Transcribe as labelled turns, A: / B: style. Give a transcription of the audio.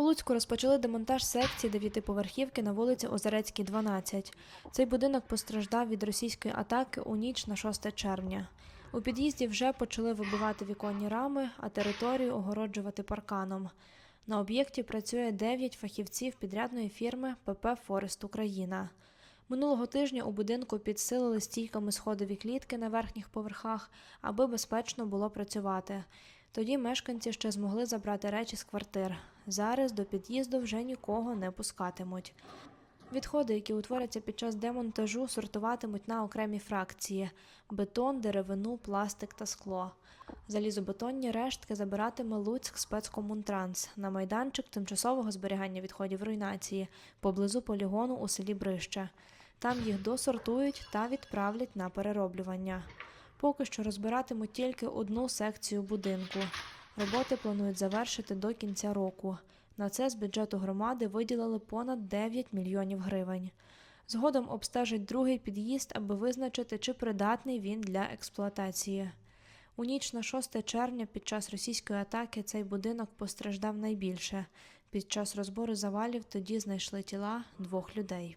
A: У Луцьку розпочали демонтаж секції дев'ятиповерхівки на вулиці Озерецькій, 12. Цей будинок постраждав від російської атаки у ніч на 6 червня. У під'їзді вже почали вибивати віконні рами, а територію огороджувати парканом. На об'єкті працює 9 фахівців підрядної фірми ПП Форест Україна. Минулого тижня у будинку підсилили стійками сходові клітки на верхніх поверхах, аби безпечно було працювати. Тоді мешканці ще змогли забрати речі з квартир. Зараз до під'їзду вже нікого не пускатимуть. Відходи, які утворяться під час демонтажу, сортуватимуть на окремі фракції: бетон, деревину, пластик та скло. Залізобетонні рештки забиратиме Луцьк спецкомунтранс на майданчик тимчасового зберігання відходів руйнації поблизу полігону у селі Брище. Там їх досортують та відправлять на перероблювання. Поки що розбиратимуть тільки одну секцію будинку. Роботи планують завершити до кінця року. На це з бюджету громади виділили понад 9 мільйонів гривень. Згодом обстежать другий під'їзд, аби визначити, чи придатний він для експлуатації. У ніч на 6 червня під час російської атаки цей будинок постраждав найбільше. Під час розбору завалів тоді знайшли тіла двох людей.